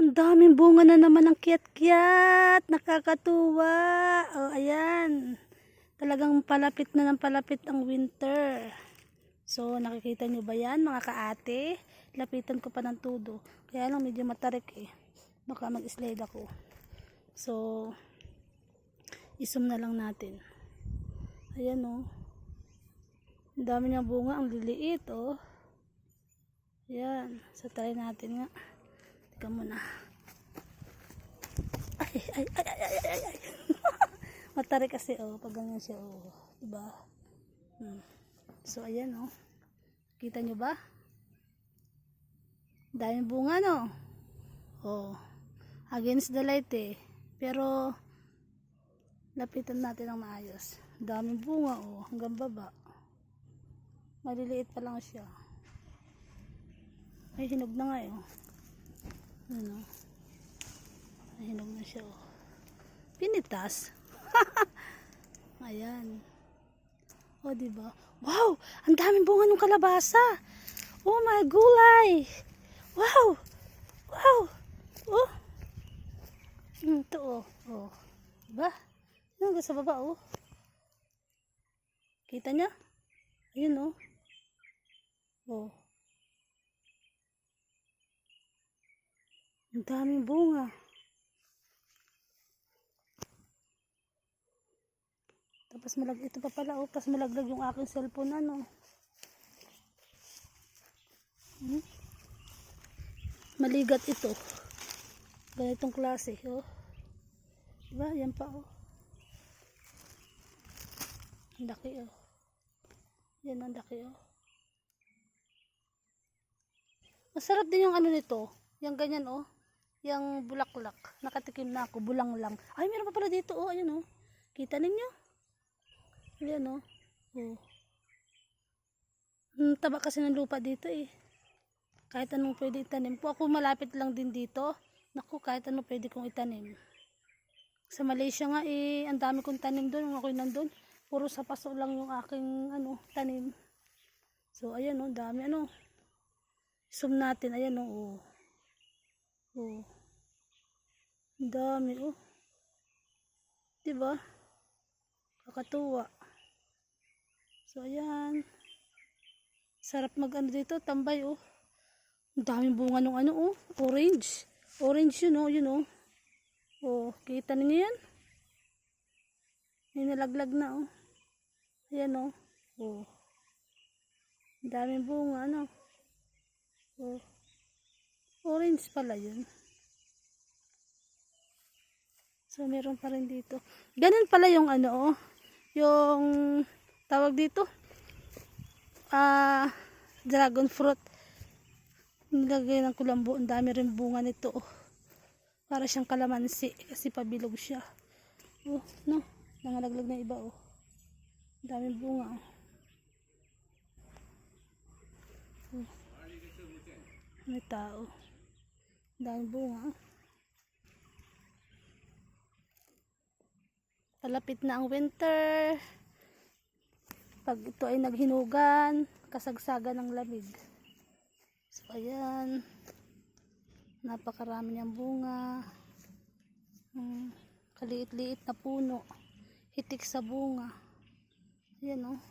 Ang daming bunga na naman ng kiyat-kiyat. Nakakatuwa. O, ayan. Talagang palapit na ng palapit ang winter. So, nakikita nyo ba yan, mga kaate? Lapitan ko pa ng tudo. Kaya lang medyo matarik eh. Baka mag-slide ako. So, isum na lang natin. Ayan o. Ang dami niyang bunga. Ang liliit oh. Ayan. So, try natin nga. Teka muna. Ay, ay, ay, ay, ay, ay, ay. Matarik kasi oh. Pag ganyan siya oh. Diba? Hmm. So, ayan oh. Kita nyo ba? Daming bunga no? Oh. Against the light eh. Pero, lapitan natin ng maayos. Daming bunga oh. Hanggang baba. Maliliit pa lang siya. Ay, hinog na nga eh. Oh. Ano? Ay, hinog na siya oh. Pinitas. Ayan. O, oh, diba? Wow! Ang daming bunga ng kalabasa! Oh my gulay! Wow! Wow! Oh! Hmm, ito oh. Oh. Diba? Hanggang sa baba oh. Kita niya? Ayun oh. Oh. Ang daming bunga. Tapos malag ito pa pala oh, tapos malaglag yung aking cellphone ano. Hmm? Maligat ito. Ganitong klase, oh. Diba? Yan pa, oh. Ang laki, oh. Yan ang laki, oh. Masarap din yung ano nito. Yung ganyan, oh. Yung bulaklak. Nakatikim na ako. Bulang lang. Ay, meron pa pala dito, oh. Ayan, oh. Kita ninyo? Ayan, oh. Oh. Hmm, taba kasi ng lupa dito, eh. Kahit anong pwede itanim. Kung ako malapit lang din dito, naku, kahit ano pwede kong itanim. Sa Malaysia nga, eh, ang dami kong tanim doon. Nung ako'y nandun, puro sa paso lang yung aking, ano, tanim. So, ayan, oh, dami, ano. Zoom natin, ayan, oh. Oh. oh. Dami, oh. Diba? Kakatuwa. So, ayan. Sarap mag, ano dito, tambay, oh. Ang daming bunga ng ano, oh. Orange. Orange yun, oh. Yun, oh. Oh, kita niyo yan? May nalaglag na, oh. Ayan, oh. Oh. Daming bunga, ano. Oh. Orange pala yun. So, meron pa rin dito. Ganun pala yung ano, oh. Yung tawag dito. Ah, dragon fruit. Nilagay ng kulambo. Ang dami rin bunga nito, oh. Para siyang kalamansi. Kasi pabilog siya. Oh, no. Nangalaglag na iba, oh. Ang daming bunga, oh. Oh. May tao. Daming bunga, Palapit na ang winter. Pag ito ay naghinugan, kasagsagan ng lamig. So, ayan. Napakarami niyang bunga. Hmm, kaliit-liit na puno. Hitik sa bunga. Ayan, oh.